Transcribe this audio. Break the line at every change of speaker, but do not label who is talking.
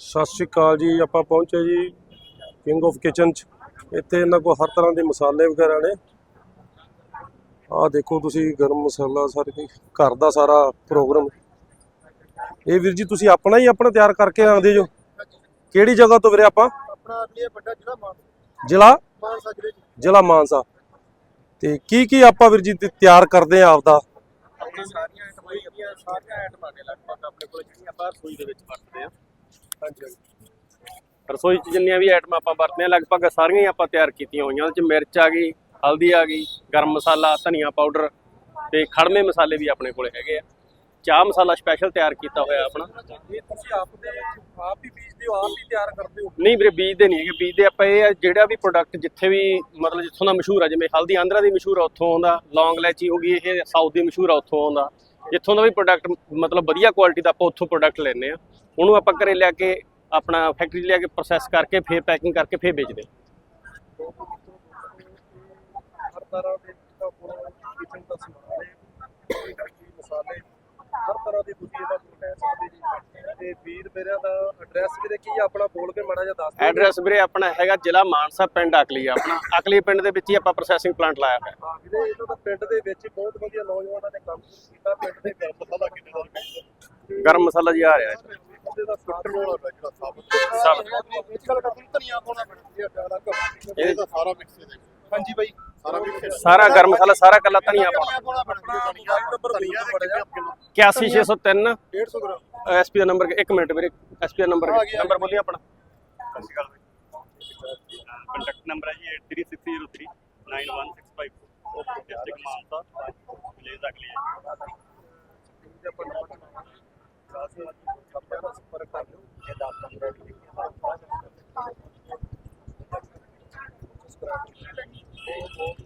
ਸਤਿ ਸ਼੍ਰੀ ਅਕਾਲ ਜੀ ਆਪਾਂ ਪਹੁੰਚੇ ਜੀ ਕਿੰਗ ਆਫ ਕਿਚਨ ਚ। ਇੱਥੇ ਇਹਨਾਂ ਕੋਲ ਹਰ ਤਰ੍ਹਾਂ ਦੇ ਮਸਾਲੇ ਵਗੈਰਾ ਨੇ। ਆਹ ਦੇਖੋ ਤੁਸੀਂ ਗਰਮ ਮਸਾਲਾ ਸਾਰੇ ਕੋਈ ਘਰ ਦਾ ਸਾਰਾ ਪ੍ਰੋਗਰਾਮ। ਇਹ ਵੀਰ ਜੀ ਤੁਸੀਂ ਆਪਣਾ ਹੀ ਆਪਣਾ ਤਿਆਰ ਕਰਕੇ ਆਉਂਦੇ ਜੋ। ਕਿਹੜੀ ਜਗ੍ਹਾ ਤੋਂ ਵੀਰੇ ਆਪਾਂ?
ਆਪਣਾ ਅਗਲੀ ਵੱਡਾ ਜਿਹੜਾ ਮਾਨ
ਜ਼ਿਲ੍ਹਾ?
ਮਾਨਸਾ ਜ਼ਿਲ੍ਹੇ
ਜ਼ਿਲ੍ਹਾ ਮਾਨਸਾ। ਤੇ ਕੀ ਕੀ ਆਪਾਂ ਵੀਰ ਜੀ ਤਿਆਰ ਕਰਦੇ ਆ ਆਪਦਾ?
ਸਾਰੀਆਂ ਆਈਟਮਾਂ ਸਾਰੀਆਂ ਆਈਟਮਾਂ ਨੇ ਲਗਭਗ ਆਪਣੇ ਕੋਲ ਜਿਹੜੀਆਂ ਆਪਾਂ ਰਸੋਈ ਦੇ ਵਿੱਚ ਵਰਤਦੇ ਆ।
ਰਸੋਈ 'ਚ ਜਿੰਨੀਆਂ ਵੀ ਆਈਟਮਾਂ ਆਪਾਂ ਵਰਤਦੇ ਹਾਂ ਲਗਭਗ ਸਾਰੀਆਂ ਹੀ ਆਪਾਂ ਤਿਆਰ ਕੀਤੀਆਂ ਹੋਈਆਂ। ਉਹਦੇ 'ਚ ਮਿਰਚ ਆ ਗਈ ਹਲਦੀ ਆ ਗਈ ਗਰਮ ਮਸਾਲਾ ਧਨੀਆ ਪਾਊਡਰ ਤੇ ਖੜਮੇ ਮਸਾਲੇ ਵੀ ਆਪਣੇ ਕੋਲੇ ਹੈਗੇ ਆ। ਚਾਹ ਮਸਾਲਾ ਸਪੈਸ਼ਲ ਤਿਆਰ ਕੀਤਾ ਹੋਇਆ ਆਪਣਾ।
ਇਹ ਤੁਸੀਂ ਆਪ ਦੇ ਆਪ ਹੀ ਬੀਜਦੇ ਹੋ ਆਪ ਹੀ ਤਿਆਰ ਕਰਦੇ ਹੋ।
ਨਹੀਂ ਵੀਰੇ ਬੀਜਦੇ ਨਹੀਂ ਹੈਗੇ। ਬੀਜਦੇ ਆਪਾਂ ਇਹ ਆ ਜਿਹੜਾ ਵੀ ਪ੍ਰੋਡਕਟ ਜਿੱਥੇ ਵੀ ਮਤਲਬ ਜਿੱਥੋਂ ਦਾ ਮਸ਼ਹੂਰ ਆ ਜਿਵੇਂ ਹਲਦੀ ਆਂਧਰਾ ਦੀ ਮਸ਼ਹੂਰ ਆ ਉੱਥੋਂ ਆਉਂਦਾ। ਲੌਂਗ ਇਲਾਇਚੀ ਹੋ ਗਈ ਇਹ ਸਾਊਥ ਦੀ ਮਸ਼ਹੂਰ ਆ ਉੱਥੋਂ ਆਉਂਦਾ। ਜਿੱਥੋਂ ਦਾ ਵੀ ਪ੍ਰੋਡਕਟ ਮਤਲਬ ਵਧੀਆ ਕੁਆਲਿਟੀ ਦਾ ਆਪਾਂ ਉੱਥੋਂ ਪ੍ਰੋਡਕਟ ਲੈਂਦੇ ਆ ਉਹਨੂੰ ਆਪਾਂ ਘਰੇ ਲਿਆ ਕੇ, ਆਪਣਾ ਫੈਕਟਰੀ ਲਿਆ ਕੇ ਪ੍ਰੋਸੈਸ ਕਰਕੇ, ਫਿਰ ਪੈਕਿੰਗ ਕਰਕੇ ਫਿਰ ਵੇਚਦੇ
ਹਰ ਤਰ੍ਹਾਂ ਦੇ ਸਮਾਨ ਹੈ ਮਸਾਲੇ ਹਰ ਤਰ੍ਹਾਂ ਦੀ ਤੁਸੀਂ ਇਹਦਾ ਕਹਿ ਸਕਦੇ ਜੀ ਤੇ ਵੀਰ ਮੇਰਿਆਂ ਦਾ ਐਡਰੈਸ ਵੀਰੇ ਕੀ ਆ ਆਪਣਾ ਬੋਲ ਕੇ ਮਾੜਾ ਜਿਹਾ ਦੱਸ ਦਿਓ।
ਐਡਰੈਸ ਵੀਰੇ ਆਪਣਾ ਹੈਗਾ ਜ਼ਿਲ੍ਹਾ ਮਾਨਸਾ ਪਿੰਡ ਅਕਲੀ ਆਪਣਾ। ਅਕਲੀ ਪਿੰਡ ਦੇ ਵਿੱਚ ਹੀ ਆਪਾਂ ਪ੍ਰੋਸੈਸਿੰਗ ਪਲਾਂਟ ਲਾਇਆ ਹੋਇਆ।
ਹਾਂ ਵੀਰੇ ਇਹਨਾਂ ਦਾ ਪਿੰਡ ਦੇ ਵਿੱਚ ਬਹੁਤ ਵਧੀਆ ਨੌਜਵਾਨਾਂ ਨੇ ਕੰਮ ਕੀਤਾ ਪਿੰਡ ਦੇ ਗਰਮ ਮਸਾਲਾ ਕਿੰਨੇ ਦਾ ਹੈ
ਗਰਮ ਮਸਾਲਾ ਜੀ ਆ ਰਿਹਾ ਹੈ।
ਉਹਦੇ ਦਾ ਹੈ ਜਿਹੜਾ ਸਾਬਤ
ਸਭ
ਇਸ ਗੱਲ ਕਰਦੇ ਧਨੀਆ ਪਾਉਣਾ ਪੈਣਾ।
ਇਹ ਜ਼ਿਆਦਾ ਕੰਮ
ਇਹ
ਇਹਦਾ ਸਾਰਾ ਮਿਕਸ ਹੈ ਹਾਂਜੀ ਬਾਈ। ਸਾਰਾ ਮਿਕਸ
ਸਾਰਾ ਗਰਮ ਮਸਾਲਾ ਸਾਰਾ ਕੱਲਾ ਧਨੀਆ ਪਾਉਣਾ।
ਪਾਉਣਾ। ਪੈਣਾ
ਧਨੀਆ ਨੰਬਰ
ਧਨੀਆ
ਬੋਲ
ਦੇ
ਬੜਿਆ
81603
150 ਗ੍ਰਾਮ।
ਐਸਪੀ ਦਾ ਨੰਬਰ ਇੱਕ ਮਿੰਟ ਵੀਰੇ ਐਸਪੀ ਦਾ ਨੰਬਰ
ਆ ਗਿਆ।
ਨੰਬਰ ਬੋਲੀ ਆਪਣਾ।
ਕੰਟੈਕਟ ਨੰਬਰ ਹੈ ਜੀ 83603 91654 ਡਿਸਟ੍ਰਿਕਟ ਮਾਨਸਾ ਵਿਲੇਜ ਅਗਲੀ
ਜੇ ਆਪਾਂ ਨਵਾਂ ਚਲਾਉਣਾ ਖਾਸ ਆਪਾਂ ਦਾ ਸੰਪਰਕ ਕਰ ਲਿਓ ਇਹ ਦਾ ਨੰਬਰ ਵੀ ਲਿਖਿਆ ਹੋਇਆ ਹੈ 我。